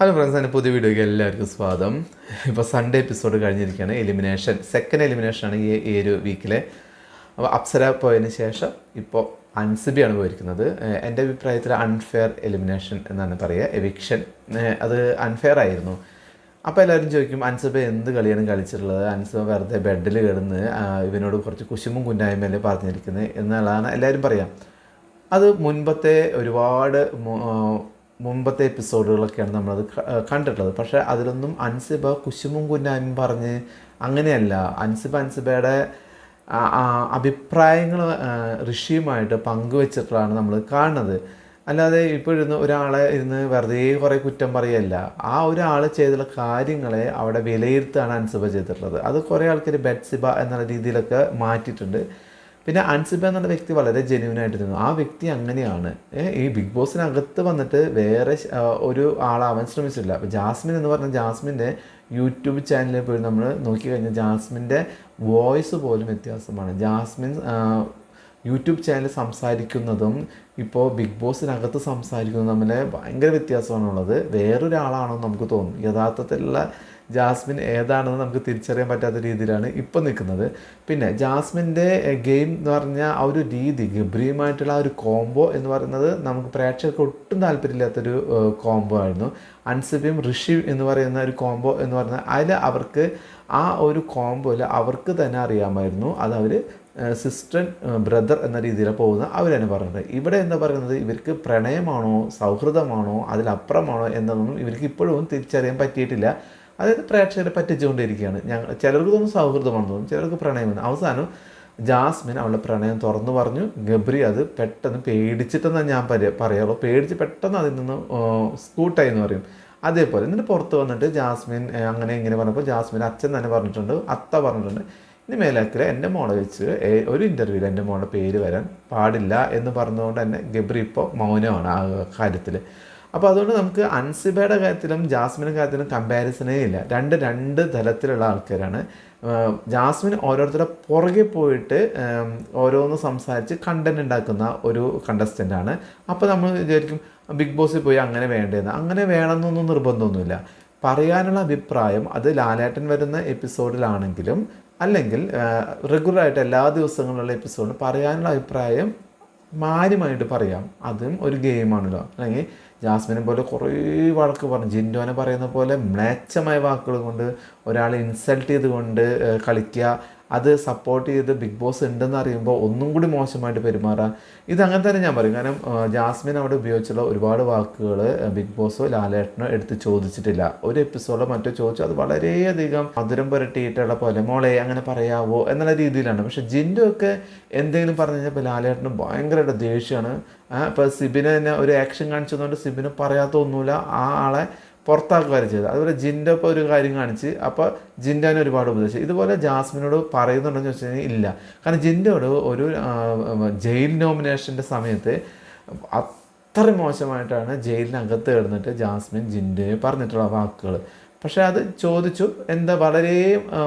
Hello friends എന്റെ പുതിയ വീഡിയോയ്ക്ക് എല്ലാവർക്കും സ്വാഗതം. ഇപ്പോൾ സൺഡേ എപ്പിസോഡ് കഴിഞ്ഞിരിക്കുകയാണ്. എലിമിനേഷൻ സെക്കൻഡ് എലിമിനേഷൻ ആണ് ഈ ഈ ഒരു വീക്കിലെ അപ്പോൾ അപ്സര പോയതിന് ശേഷം ഇപ്പോൾ അൻസിബിയാണ് പോയിരിക്കുന്നത്. എന്റെ അഭിപ്രായത്തിൽ അൺഫെയർ എലിമിനേഷൻ എന്നാണ് പറയുക എവിക്ഷൻ അത് അൺഫെയർ ആയിരുന്നു. അപ്പോൾ എല്ലാവരും ചോദിക്കും അൻസബ എന്ത് കളിയാണ് കളിച്ചിട്ടുള്ളത്? അൻസബ വെറുതെ ബെഡിൽ കിടന്ന് ഇവനോട് കുറച്ച് കുശുമ്പും കുന്നായ്മയല്ലേ പറഞ്ഞിരിക്കുന്നത് എന്നുള്ളതാണ് എല്ലാവരും പറയാം. അത് മുൻപത്തെ ഒരുപാട് മുമ്പത്തെ എപ്പിസോഡുകളൊക്കെയാണ് നമ്മളത് കണ്ടിട്ടുള്ളത്. പക്ഷേ അതിലൊന്നും അൻസിബ കുശുമും കുന്നായ്മയും പറഞ്ഞ് അങ്ങനെയല്ല. അൻസിബ അൻസിബയുടെ അഭിപ്രായങ്ങൾ ഋഷിയുമായിട്ട് പങ്കുവെച്ചിട്ടാണ് നമ്മൾ കാണുന്നത്. അല്ലാതെ ഇപ്പോൾ ഇരുന്ന് ഒരാളെ ഇരുന്ന് വെറുതെ കുറേ കുറ്റം പറയല്ല. ആ ഒരാൾ ചെയ്തിട്ടുള്ള കാര്യങ്ങളെ അവിടെ വിലയിരുത്താണ് അൻസിബ ചെയ്തിട്ടുള്ളത്. അത് കുറേ ആൾക്കാർ ബെഡ്സിബ എന്നുള്ള രീതിയിലൊക്കെ മാറ്റിയിട്ടുണ്ട്. പിന്നെ അൻസിബ എന്നുള്ള വ്യക്തി വളരെ ജെന്യൂൻ ആയിട്ടിരുന്നു ആ വ്യക്തി അങ്ങനെയാണ്. ഈ ബിഗ് ബോസിനകത്ത് വന്നിട്ട് വേറെ ഒരു ആളാവാൻ ശ്രമിച്ചിട്ടില്ല. അപ്പോൾ ജാസ്മിൻ എന്ന് പറഞ്ഞ ജാസ്മിന്റെ യൂട്യൂബ് ചാനലിൽ പോയി നമ്മൾ നോക്കിക്കഴിഞ്ഞാൽ ജാസ്മിന്റെ വോയിസ് പോലും വ്യത്യാസമാണ്. ജാസ്മിൻ യൂട്യൂബ് ചാനൽ സംസാരിക്കുന്നതും ഇപ്പോൾ ബിഗ് ബോസിനകത്ത് സംസാരിക്കുന്നതും തമ്മിൽ ഭയങ്കര വ്യത്യാസമാണുള്ളത് വേറൊരാളാണോ എന്ന് നമുക്ക് തോന്നും. യഥാർത്ഥത്തിലുള്ള ജാസ്മിൻ ഏതാണെന്ന് നമുക്ക് തിരിച്ചറിയാൻ പറ്റാത്ത രീതിയിലാണ് ഇപ്പോൾ നിൽക്കുന്നത്. പിന്നെ ജാസ്മിന്റെ ഗെയിം എന്ന് പറഞ്ഞാൽ ആ ഒരു രീതി ഗബ്രിയുമായിട്ടുള്ള ആ ഒരു കോംബോ എന്ന് പറയുന്നത് നമുക്ക് പ്രേക്ഷകർക്ക് ഒട്ടും താല്പര്യമില്ലാത്തൊരു കോംബോ ആയിരുന്നു. അൻസിബിയും ഋഷി എന്ന് പറയുന്ന ഒരു കോംബോ എന്ന് പറഞ്ഞാൽ അതിൽ അവർക്ക് ആ ഒരു കോംബോയിൽ അവർക്ക് തന്നെ അറിയാമായിരുന്നു. അത് അവർ സിസ്റ്റർ ബ്രദർ എന്ന രീതിയിൽ പോകുന്ന അവരാണ് പറഞ്ഞത്. ഇവിടെ എന്താ പറയുന്നത്? ഇവർക്ക് പ്രണയമാണോ സൗഹൃദമാണോ അതിലപ്പുറമാണോ എന്നതൊന്നും ഇവർക്ക് ഇപ്പോഴും തിരിച്ചറിയാൻ പറ്റിയിട്ടില്ല. അതായത് പ്രേക്ഷകരെ പറ്റിച്ചുകൊണ്ടിരിക്കുകയാണ്. ഞങ്ങൾ ചിലർക്ക് തോന്നും സൗഹൃദമാണെന്ന് തോന്നും ചിലർക്ക് പ്രണയമെന്ന് അവസാനം ജാസ്മിൻ അവളുടെ പ്രണയം തുറന്നു പറഞ്ഞു ഗബ്രി അത് പെട്ടെന്ന് പേടിച്ചിട്ടെന്നാണ് ഞാൻ പറയ പറയാറുള്ളൂ. പേടിച്ച് പെട്ടെന്ന് അതിൽ നിന്ന് സ്കൂട്ടായി എന്ന് പറയും. അതേപോലെ എന്നിട്ട് പുറത്ത് വന്നിട്ട് ജാസ്മിൻ അങ്ങനെ ഇങ്ങനെ പറഞ്ഞപ്പോൾ ജാസ്മിൻ അച്ഛൻ തന്നെ പറഞ്ഞിട്ടുണ്ട് അത്ത പറഞ്ഞിട്ടുണ്ട്. ഇനി മേലാക്കിൽ എന്റെ മോളെ വെച്ച് ഒരു ഇന്റർവ്യൂവിൽ എന്റെ മോളുടെ പേര് വരാൻ പാടില്ല എന്ന് പറഞ്ഞുകൊണ്ട് തന്നെ ഗബ്രി ഇപ്പോൾ മൗനമാണ് ആ കാര്യത്തിൽ അപ്പോൾ അതുകൊണ്ട് നമുക്ക് അൻസിബയുടെ കാര്യത്തിലും ജാസ്മിന്റെ കാര്യത്തിലും കമ്പാരിസണേ ഇല്ല. രണ്ട് രണ്ട് തലത്തിലുള്ള ആൾക്കാരാണ്. ജാസ്മിൻ ഓരോരുത്തരുടെ പുറകെ പോയിട്ട് ഓരോന്ന് സംസാരിച്ച് കണ്ടന്റ് ഉണ്ടാക്കുന്ന ഒരു കണ്ടസ്റ്റന്റാണ് അപ്പോൾ നമ്മൾ വിചാരിക്കും ബിഗ് ബോസിൽ പോയി അങ്ങനെ വേണ്ടതെന്ന് അങ്ങനെ വേണമെന്നൊന്നും നിർബന്ധമൊന്നുമില്ല. പറയാനുള്ള അഭിപ്രായം അത് ലാലേട്ടൻ വരുന്ന എപ്പിസോഡിലാണെങ്കിലും അല്ലെങ്കിൽ റെഗുലറായിട്ട് എല്ലാ ദിവസങ്ങളിലുള്ള എപ്പിസോഡിൽ പറയാനുള്ള അഭിപ്രായം മാന്യമായിട്ട് പറയാം. അതും ഒരു ഗെയിമാണല്ലോ അല്ലെങ്കിൽ ജാസ്മിനെ പോലെ കുറേ വഴക്ക് പറഞ്ഞു. ജിൻഡോനെ പറയുന്ന പോലെ മ്ലേച്ഛമായ വാക്കുകൾ കൊണ്ട് ഒരാളെ ഇൻസൾട്ട് ചെയ്തുകൊണ്ട് കളിക്കുക അത് സപ്പോർട്ട് ചെയ്ത് ബിഗ് ബോസ് ഉണ്ടെന്ന് അറിയുമ്പോൾ ഒന്നും കൂടി മോശമായിട്ട് പെരുമാറാം ഇത് അങ്ങനെ തന്നെ ഞാൻ പറയും. കാരണം ജാസ്മിൻ അവിടെ ഉപയോഗിച്ചുള്ള ഒരുപാട് വാക്കുകൾ ബിഗ് ബോസോ ലാലേട്ടനോ എടുത്ത് ചോദിച്ചിട്ടില്ല. ഒരു എപ്പിസോഡോ മറ്റോ ചോദിച്ചു അത് വളരെയധികം മധുരം പുരട്ടിയിട്ടുള്ള പോലെ മോളെ അങ്ങനെ പറയാവോ? എന്നുള്ള രീതിയിലാണ്. പക്ഷെ ജിൻഡു ഒക്കെ എന്തെങ്കിലും പറഞ്ഞു കഴിഞ്ഞാൽ ലാലേട്ടന് ഭയങ്കരമായിട്ട് ദേഷ്യമാണ് ഇപ്പോൾ സിബിനെ തന്നെ ഒരു ആക്ഷൻ കാണിച്ചതുകൊണ്ട് സിബിന് പറയാത്ത ഒന്നുമില്ല. ആ ആളെ പുറത്താക്കുകയാണ് ചെയ്തത്. അതുപോലെ ജിന്റെ ഇപ്പോൾ ഒരു കാര്യം കാണിച്ച് അപ്പോൾ ജിൻഡാനെ ഒരുപാട് ഉപദേശിച്ചു. ഇതുപോലെ ജാസ്മിനോട് പറയുന്നുണ്ടെന്ന് വെച്ച് കഴിഞ്ഞാൽ ഇല്ല. കാരണം ജിൻഡോട് ഒരു ജയിൽ നോമിനേഷന്റെ സമയത്ത് അത്ര മോശമായിട്ടാണ് ജയിലിനകത്ത് കിടന്നിട്ട് ജാസ്മിൻ ജിന്റെ പറഞ്ഞിട്ടുള്ള വാക്കുകൾ പക്ഷേ അത് ചോദിച്ചു. എന്താ വളരെ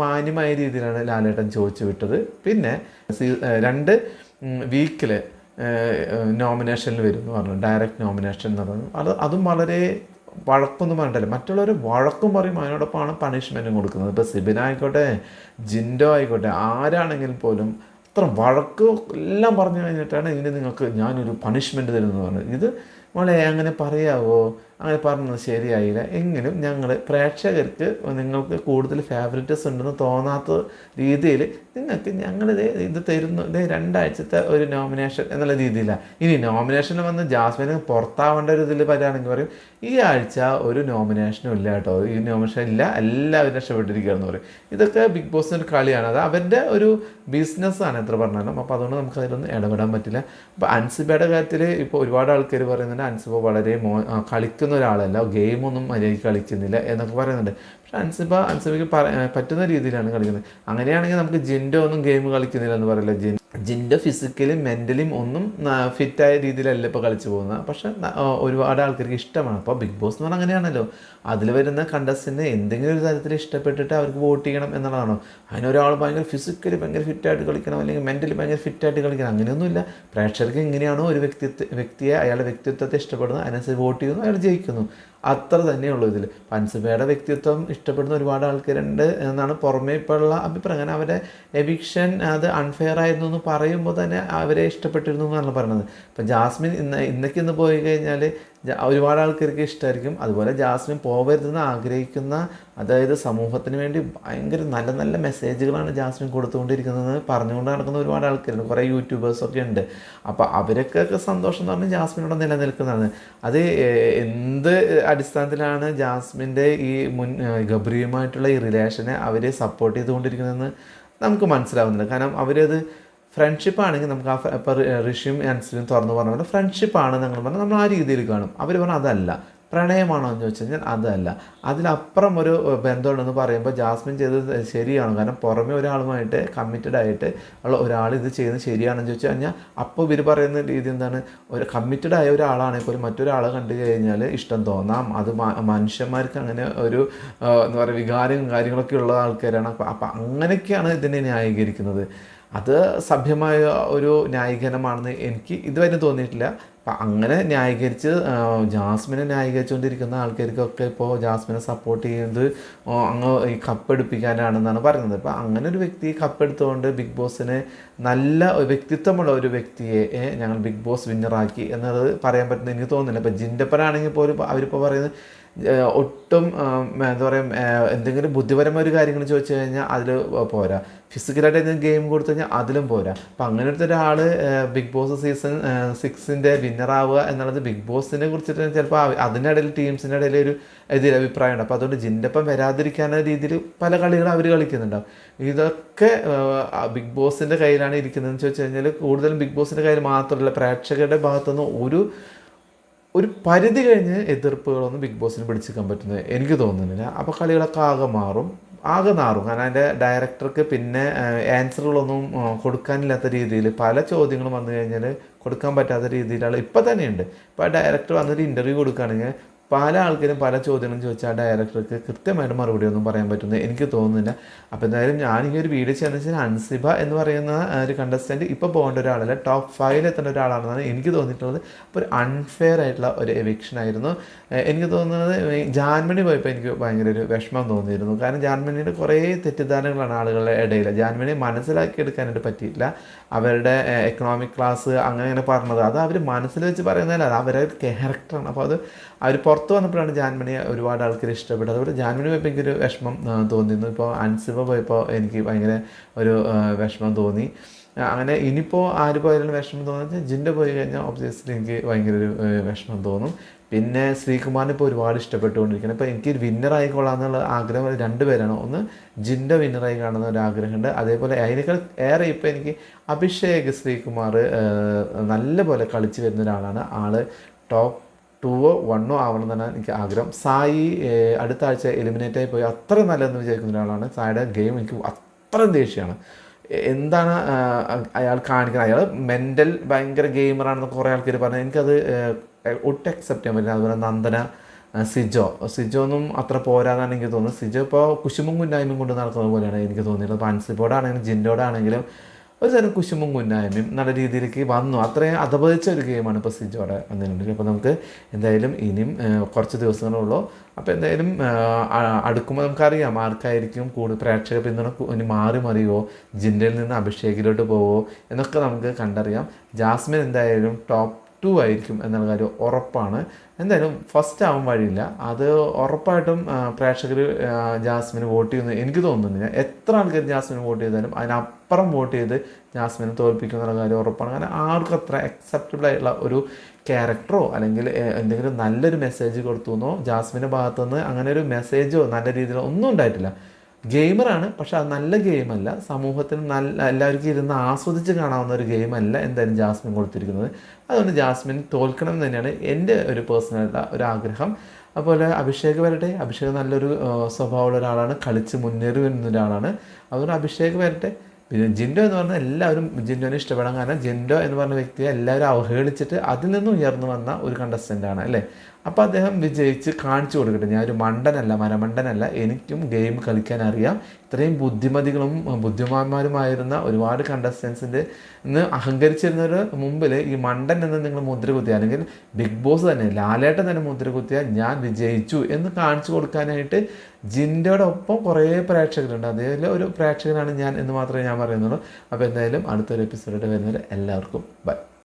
മാന്യമായ രീതിയിലാണ് ലാലേട്ടൻ ചോദിച്ചു വിട്ടത്. പിന്നെ രണ്ട് വീക്കിൽ നോമിനേഷനിൽ വരും എന്ന് പറഞ്ഞു. ഡയറക്റ്റ് നോമിനേഷൻ എന്ന് പറഞ്ഞു. അത് അതും വളരെ വഴക്കൊന്നും പറഞ്ഞിട്ടില്ല മറ്റുള്ളവർ വഴക്കും പറയും അതിനോടൊപ്പമാണ് പണിഷ്മെന്റും കൊടുക്കുന്നത്. ഇപ്പോൾ സിബിൻ ആയിക്കോട്ടെ ജിൻഡോ ആയിക്കോട്ടെ ആരാണെങ്കിൽ പോലും അത്ര വഴക്ക് എല്ലാം പറഞ്ഞു കഴിഞ്ഞിട്ടാണ് ഇനി നിങ്ങൾക്ക് ഞാനൊരു പണിഷ്മെന്റ് തരുന്നത് പറഞ്ഞത്. ഇത് മോളെ അങ്ങനെ പറയാവോ? അങ്ങനെ പറഞ്ഞത് ശരിയായില്ല. എങ്കിലും ഞങ്ങൾ പ്രേക്ഷകർക്ക് നിങ്ങൾക്ക് കൂടുതൽ ഫേവറേറ്റസ് ഉണ്ടെന്ന് തോന്നാത്ത രീതിയിൽ നിങ്ങൾക്ക് ഞങ്ങൾ ഇത് തരുന്നു. ഇത് രണ്ടാഴ്ചത്തെ ഒരു നോമിനേഷൻ എന്നുള്ള രീതിയിലാണ് ഇനി നോമിനേഷൻ വന്ന് ജാസ്മിന് പുറത്താവേണ്ട ഒരു ഇതിൽ പറയുകയാണെങ്കിൽ പറയും ഈ ആഴ്ച ഒരു നോമിനേഷനും ഇല്ല കേട്ടോ ഈ നോമിനേഷൻ ഇല്ല. എല്ലാവരും രക്ഷപ്പെട്ടിരിക്കുകയെന്ന് പറയും. ഇതൊക്കെ ബിഗ് ബോസിന്റെ ഒരു കളിയാണ്. അത് അവരുടെ ഒരു ബിസിനസ്സാണ് എത്ര പറഞ്ഞാലും. അപ്പോൾ അതുകൊണ്ട് നമുക്ക് അതിലൊന്നും ഇടപെടാൻ പറ്റില്ല. അപ്പോൾ അൻസിബയുടെ കാര്യത്തിൽ ഇപ്പോൾ ഒരുപാട് ആൾക്കാർ പറയുന്നുണ്ട് അൻസിബ വളരെ മോ ആ, കളിക്കുന്ന ഒരാളല്ല. ഗെയിമൊന്നും മര്യാദയ്ക്ക് കളിക്കുന്നില്ല എന്നൊക്കെ പറയുന്നുണ്ട്. പക്ഷെ അൻസിബ അൻസിബയ്ക്ക് പറ പറ്റുന്ന രീതിയിലാണ് കളിക്കുന്നത്. അങ്ങനെയാണെങ്കിൽ നമുക്ക് ജിൻഡോ ഒന്നും ഗെയിം കളിക്കുന്നില്ല എന്ന് പറയില്ല. ജിൻ ജിന്റെ ഫിസിക്കലും മെന്റലിയും ഒന്നും ഫിറ്റായ രീതിയിലല്ല ഇപ്പോൾ കളിച്ച് പോകുന്നത്. പക്ഷെ ഒരുപാട് ആൾക്കാർക്ക് ഇഷ്ടമാണ്. അപ്പോൾ ബിഗ് ബോസ് എന്ന് പറഞ്ഞാൽ അങ്ങനെയാണല്ലോ. അതിൽ വരുന്ന കണ്ടസ്റ്റിനെ എന്തെങ്കിലും ഒരു തരത്തിൽ ഇഷ്ടപ്പെട്ടിട്ട് അവർക്ക് വോട്ട് ചെയ്യണം എന്നുള്ളതാണോ? അതിനൊരാൾ ഭയങ്കര ഫിസിക്കലി ഭയങ്കര ഫിറ്റായിട്ട് കളിക്കണം. അല്ലെങ്കിൽ മെന്റലി ഭയങ്കര ഫിറ്റായിട്ട് കളിക്കണം. അങ്ങനെയൊന്നുമില്ല. പ്രേക്ഷകർക്ക് എങ്ങനെയാണോ ഒരു വ്യക്തിത്വ വ്യക്തിയെ അയാളുടെ വ്യക്തിത്വത്തെ ഇഷ്ടപ്പെടുന്നത് അതിനനുസരിച്ച് വോട്ട് ചെയ്യുന്നു അയാൾ ജയിക്കുന്നു. അത്ര തന്നെയുള്ളൂ ഇതിൽ പൻസുബയുടെ വ്യക്തിത്വം ഇഷ്ടപ്പെടുന്ന ഒരുപാട് ആൾക്കാരുണ്ട് എന്നാണ് പുറമേ ഇപ്പോൾ ഉള്ള അഭിപ്രായം. അങ്ങനെ അവരെ എവിക്ഷൻ അത് അൺഫെയർ ആയിരുന്നു എന്ന് പറയുമ്പോൾ തന്നെ അവരെ ഇഷ്ടപ്പെട്ടിരുന്നു എന്നാണ് പറയുന്നത് ഇപ്പം ജാസ്മിൻ ഇന്ന് ഇന്നേക്ക് ഇന്ന് പോയി കഴിഞ്ഞാൽ ഒരുപാട് ആൾക്കാർക്ക് ഇഷ്ടമായിരിക്കും അതുപോലെ ജാസ്മിൻ പോകരുതെന്ന് ആഗ്രഹിക്കുന്ന അതായത് സമൂഹത്തിന് വേണ്ടി ഭയങ്കര നല്ല നല്ല മെസ്സേജുകളാണ് ജാസ്മിൻ കൊടുത്തുകൊണ്ടിരിക്കുന്നത്. പറഞ്ഞുകൊണ്ട് നടക്കുന്ന ഒരുപാട് ആൾക്കാരുണ്ട്. കുറേ യൂട്യൂബേഴ്സൊക്കെ ഉണ്ട്. അപ്പോൾ അവരൊക്കെ സന്തോഷം എന്ന് പറഞ്ഞാൽ ജാസ്മിനോട് നിലനിൽക്കുന്നതാണ്. അത് എന്ത് അടിസ്ഥാനത്തിലാണ് ജാസ്മിന്റെ ഈ മുൻ ഗബ്രിയുമായിട്ടുള്ള ഈ റിലേഷനെ അവരെ സപ്പോർട്ട് ചെയ്തുകൊണ്ടിരിക്കുന്നതെന്ന് നമുക്ക് മനസ്സിലാവുന്നില്ല. കാരണം അവരത് ഫ്രണ്ട്ഷിപ്പ് ആണെങ്കിൽ നമുക്ക് ആ ഇപ്പോൾ ഋഷിയും അൻസിലും തുറന്നു പറഞ്ഞ ഫ്രണ്ട്ഷിപ്പ് ആണ് നിങ്ങൾ പറഞ്ഞാൽ നമ്മൾ ആ രീതിയിൽ കാണും. അവർ പറഞ്ഞാൽ അതല്ല. പ്രണയമാണോ എന്ന് ചോദിച്ചു കഴിഞ്ഞാൽ അതല്ല. അതിലപ്പുറം ഒരു ബന്ധമുണ്ടെന്ന് പറയുമ്പോൾ ജാസ്മിൻ ചെയ്തത് ശരിയാണ്. കാരണം പുറമെ ഒരാളുമായിട്ട് കമ്മിറ്റഡ് ആയിട്ട് ഉള്ള ഒരാൾ ഇത് ചെയ്യുന്നത് ശരിയാണെന്ന് ചോദിച്ചു കഴിഞ്ഞാൽ അപ്പോൾ ഇവർ പറയുന്ന രീതി എന്താണ്? ഒരു കമ്മിറ്റഡ് ആയ ഒരാളാണെങ്കിൽ പോലും മറ്റൊരാളെ കണ്ടു കഴിഞ്ഞാൽ ഇഷ്ടം തോന്നാം. അത് മനുഷ്യന്മാർക്ക് അങ്ങനെ ഒരു എന്താ പറയുക വികാരവും കാര്യങ്ങളൊക്കെ ഉള്ള ആൾക്കാരാണ്. അപ്പോൾ അപ്പം അങ്ങനെയൊക്കെയാണ് ഇതിനെ ന്യായീകരിക്കുന്നത്. അത് സഭ്യമായ ഒരു ന്യായീകരണമാണെന്ന് എനിക്ക് ഇതുവരെ തോന്നിയിട്ടില്ല. അപ്പം അങ്ങനെ ന്യായീകരിച്ച് ജാസ്മിനെ ന്യായീകരിച്ചുകൊണ്ടിരിക്കുന്ന ആൾക്കാർക്കൊക്കെ ഇപ്പോൾ ജാസ്മിനെ സപ്പോർട്ട് ചെയ്യുന്നത് അങ്ങ് ഈ കപ്പെടുപ്പിക്കാനാണെന്നാണ് പറയുന്നത്. അപ്പം അങ്ങനെ ഒരു വ്യക്തി കപ്പെടുത്തുകൊണ്ട് ബിഗ് ബോസിനെ നല്ല വ്യക്തിത്വമുള്ള ഒരു വ്യക്തിയെ ഞങ്ങൾ ബിഗ് ബോസ് വിന്നറാക്കി എന്നത് പറയാൻ പറ്റുന്ന എനിക്ക് തോന്നുന്നില്ല. ഇപ്പം ജിൻഡപ്പനാണെങ്കിൽ പോലും അവരിപ്പോൾ പറയുന്നത് ഒട്ടും എന്താ പറയുക എന്തെങ്കിലും ബുദ്ധിപരമായ ഒരു കാര്യങ്ങൾ ചോദിച്ചു കഴിഞ്ഞാൽ അതിൽ പോരാ. ഫിസിക്കലായിട്ട് എന്തെങ്കിലും ഗെയിം കൊടുത്തു കഴിഞ്ഞാൽ അതിലും പോരാ. അപ്പം അങ്ങനത്തെ ഒരാൾ ബിഗ് ബോസ് സീസൺ സിക്സിന്റെ വിന്നറാവുക എന്നുള്ളത് ബിഗ് ബോസിനെ കുറിച്ചിട്ട് ചിലപ്പോൾ അതിനിടയിൽ ടീംസിന്റെ ഇടയിൽ ഒരു എതിരെ അഭിപ്രായമുണ്ട് അപ്പോൾ അതുകൊണ്ട് ജിന്റെപ്പം വരാതിരിക്കാനുള്ള രീതിയിൽ പല കളികളും അവർ കളിക്കുന്നുണ്ടാവും. ഇതൊക്കെ ബിഗ് ബോസിന്റെ കയ്യിലാണ് ഇരിക്കുന്നതെന്ന് ചോദിച്ചു കഴിഞ്ഞാൽ കൂടുതലും ബിഗ് ബോസിന്റെ കയ്യിൽ മാത്രമല്ല പ്രേക്ഷകരുടെ ഭാഗത്തുനിന്ന് ഒരു ഒരു പരിധി കഴിഞ്ഞ് എതിർപ്പുകളൊന്നും ബിഗ് ബോസിന് പിടിച്ചെടുക്കാൻ പറ്റുന്നത് എനിക്ക് തോന്നുന്നില്ല. അപ്പോൾ കളികളൊക്കെ ആകെ മാറും. ആകെ നാറും കാരണം അതിന്റെ ഡയറക്ടർക്ക് പിന്നെ ആൻസറുകളൊന്നും കൊടുക്കാനില്ലാത്ത രീതിയിൽ പല ചോദ്യങ്ങളും വന്നു കഴിഞ്ഞാൽ കൊടുക്കാൻ പറ്റാത്ത രീതിയിലുള്ള ഇപ്പം തന്നെയുണ്ട്. ഇപ്പോൾ ഡയറക്ടർ വന്നൊരു ഇന്റർവ്യൂ കൊടുക്കുകയാണെങ്കിൽ പല ആൾക്കാരും പല ചോദ്യങ്ങളും ചോദിച്ചാൽ ഡയറക്ടർക്ക് കൃത്യമായിട്ട് മറുപടി ഒന്നും പറയാൻ പറ്റുന്നത് എനിക്ക് തോന്നുന്നില്ല. അപ്പോൾ എന്തായാലും ഞാൻ ഈ ഒരു വീഡിയോ ചെയ്യുന്നത് വെച്ചാൽ അൻസിബ എന്ന് പറയുന്ന ഒരു കണ്ടസ്റ്റന്റ് ഇപ്പോൾ പോകേണ്ട ഒരാളല്ല ടോപ്പ് ഫൈവിൽ എത്തേണ്ട ഒരാളാണെന്നാണ് എനിക്ക് തോന്നിയിട്ടുള്ളത്. അപ്പോൾ ഒരു അൺഫെയർ ആയിട്ടുള്ള ഒരു എവിക്ഷൻ ആയിരുന്നു. എനിക്ക് തോന്നുന്നത് ജാൻമണി പോയപ്പോൾ എനിക്ക് ഭയങ്കര ഒരു വിഷമം തോന്നിയിരുന്നു. കാരണം ജാൻമണിയുടെ കുറേ തെറ്റിദ്ധാരണകളാണ് ആളുകളുടെ ഇടയിൽ. ജാൻമണി മനസ്സിലാക്കി എടുക്കാനായിട്ട് പറ്റിയില്ല അവരുടെ എക്കണോമിക് ക്ലാസ് അങ്ങനെ അങ്ങനെ പറഞ്ഞത്. അത് അവർ മനസ്സിൽ വെച്ച് പറയുന്നതല്ല അത് അവരുടെ ക്യാരക്ടറാണ് അപ്പോൾ അത് അവർ പുറത്ത് വന്നപ്പോഴാണ് ജാൻമണിയെ ഒരുപാട് ആൾക്കാർ ഇഷ്ടപ്പെട്ടത്. അതുപോലെ ജാൻമണി പോയപ്പോൾ എനിക്കൊരു വിഷമം തോന്നിയിരുന്നു. ഇപ്പോൾ അൻസിബ പോയപ്പോൾ എനിക്ക് ഭയങ്കര ഒരു വിഷമം തോന്നി. അങ്ങനെ ഇനിയിപ്പോൾ ആര് പോയാലും വിഷമം തോന്നുന്നത് ജിന്റെ പോയി കഴിഞ്ഞാൽ ഒബ്വിയസ്ലി എനിക്ക് ഭയങ്കര ഒരു വിഷമം തോന്നും. പിന്നെ ശ്രീകുമാറിനെ ഇപ്പോൾ ഒരുപാട് ഇഷ്ടപ്പെട്ടുകൊണ്ടിരിക്കുന്നത് ഇപ്പോൾ എനിക്ക് വിന്നർ ആയിക്കൊള്ളാന്നുള്ള ആഗ്രഹം രണ്ട് പേരാണ്. ഒന്ന് ജിന്റെ വിന്നറായി കാണുന്ന ഒരു ആഗ്രഹമുണ്ട്. അതേപോലെ അതിനേക്കാൾ ഏറെ ഇപ്പോൾ എനിക്ക് അഭിഷേക് ശ്രീകുമാർ നല്ലപോലെ കളിച്ച് വരുന്ന ഒരാളാണ്. ആൾ ടോപ്പ് ടൂവോ വണ്ണോ ആവണം എന്നാണ് എനിക്ക് ആഗ്രഹം. സായി അടുത്ത ആഴ്ച എലിമിനേറ്റ് ആയി പോയി അത്ര നല്ലതെന്ന് വിചാരിക്കുന്ന ഒരാളാണ്. സായിയുടെ ഗെയിം എനിക്ക് അത്രയും ദേഷ്യമാണ്. എന്താണ് അയാൾ കാണിക്കുന്നത്? അയാൾ മെന്റൽ ഭയങ്കര ഗെയിമറാണെന്ന് കുറേ ആൾക്കാർ പറഞ്ഞു. എനിക്കത് ഒട്ടും അക്സെപ്റ്റ് ചെയ്യാൻ പറ്റില്ല. അതുപോലെ നന്ദന സിജോ. സിജോ ഒന്നും അത്ര പോരാന്നാണ് എനിക്ക് തോന്നുന്നത്. സിജോ ഇപ്പോൾ കുശുമും കുന്നായ്മയും കൊണ്ട് നടക്കുന്നത് പോലെയാണ് എനിക്ക് തോന്നിയത് അപ്പോൾ അൻസിബോടാണെങ്കിലും ജിൻഡോടാണെങ്കിലും ഒരു തരം കുശുമും കുന്നായ്മയും നല്ല രീതിയിലേക്ക് വന്നു. അത്രയും അധപതിച്ച ഒരു ഗെയിമാണ് ഇപ്പോൾ സിജോടെ വന്നിട്ടുണ്ടെങ്കിൽ അപ്പോൾ നമുക്ക് എന്തായാലും ഇനിയും കുറച്ച് ദിവസങ്ങളേ ഉള്ളൂ അപ്പോൾ എന്തായാലും അടുക്കുമ്പോൾ നമുക്കറിയാം ആർക്കായിരിക്കും കൂടുതൽ പ്രേക്ഷക പിന്തുണ ഇനി മാറി മറിയോ ജിൻഡയിൽ നിന്ന് അഭിഷേകിലോട്ട് പോവോ? എന്നൊക്കെ നമുക്ക് കണ്ടറിയാം. ജാസ്മിൻ എന്തായാലും ടോപ്പ് ടു ആയിരിക്കും എന്നുള്ള കാര്യം ഉറപ്പാണ്. എന്തായാലും ഫസ്റ്റ് ആവാൻ വഴിയില്ല. അത് ഉറപ്പായിട്ടും പ്രേക്ഷകർ ജാസ്മിന് വോട്ട് ചെയ്യുന്നു എനിക്ക് തോന്നുന്നില്ല എത്ര ആൾക്കാർ ജാസ്മിന് വോട്ട് ചെയ്താലും അതിനപ്പുറം വോട്ട് ചെയ്ത് ജാസ്മിനെ തോൽപ്പിക്കും എന്നുള്ള കാര്യം ഉറപ്പാണ്. കാരണം ആർക്കും അത്ര അക്സെപ്റ്റബിൾ ആയിട്ടുള്ള ഒരു ക്യാരക്ടറോ അല്ലെങ്കിൽ എന്തെങ്കിലും നല്ലൊരു മെസ്സേജ് കൊടുത്തു എന്നോ ജാസ്മിന്റെ ഭാഗത്തുനിന്ന് അങ്ങനെ ഒരു മെസ്സേജോ നല്ല രീതിയിലോ ഒന്നും ഉണ്ടായിട്ടില്ല. ഗെയിമറാണ് പക്ഷെ അത് നല്ല ഗെയിമല്ല. സമൂഹത്തിന് നല്ല എല്ലാവർക്കും ഇരുന്ന് ആസ്വദിച്ച് കാണാവുന്ന ഒരു ഗെയിമല്ല എന്തായാലും ജാസ്മിൻ കൊടുത്തിരിക്കുന്നത്. അതുകൊണ്ട് ജാസ്മിൻ തോൽക്കണം എന്ന് തന്നെയാണ് എന്റെ ഒരു പേഴ്സണലായിട്ടുള്ള ഒരു ആഗ്രഹം. അതുപോലെ അഭിഷേക് വരട്ടെ. അഭിഷേക് നല്ലൊരു സ്വഭാവമുള്ള ഒരാളാണ്. കളിച്ച് മുന്നേറി വരുന്ന ഒരാളാണ്. അതുകൊണ്ട് അഭിഷേക് വരട്ടെ. പിന്നെ ജിൻഡോ എന്ന് പറഞ്ഞാൽ എല്ലാവരും ജിൻഡോനെ ഇഷ്ടപ്പെടാൻ കാരണം ജിൻഡോ എന്ന് പറഞ്ഞ വ്യക്തിയെ എല്ലാവരും അവഹേളിച്ചിട്ട് അതിൽ നിന്നും ഉയർന്നു വന്ന ഒരു കണ്ടസ്റ്റന്റാണ് അല്ലേ? അപ്പോൾ അദ്ദേഹം വിജയിച്ച് കാണിച്ചു കൊടുക്കട്ടെ. ഞാനൊരു മണ്ടനല്ല മരമണ്ടനല്ല എനിക്കും ഗെയിം കളിക്കാൻ അറിയാം. ഇത്രയും ബുദ്ധിമതികളും ബുദ്ധിമാന്മാരുമായിരുന്ന ഒരുപാട് കണ്ടസ്റ്റൻസിന്റെ ഇന്ന് അഹങ്കരിച്ചിരുന്നവർ മുമ്പിൽ ഈ മണ്ടൻ എന്ന് നിങ്ങൾ മുദ്ര കുത്തിയ അല്ലെങ്കിൽ ബിഗ് ബോസ് തന്നെ ലാലേട്ടൻ തന്നെ മുദ്ര ഞാൻ വിജയിച്ചു എന്ന് കാണിച്ചു കൊടുക്കാനായിട്ട് ജിൻഡോയുടെ ഒപ്പം കുറേ പ്രേക്ഷകരുണ്ട്. അതേപോലെ ഒരു പ്രേക്ഷകനാണ് ഞാൻ എന്ന് മാത്രമേ ഞാൻ പറയുന്നുള്ളൂ. അപ്പോൾ എന്തായാലും അടുത്തൊരു എപ്പിസോഡിൽ വരുന്നവർ എല്ലാവർക്കും ബൈ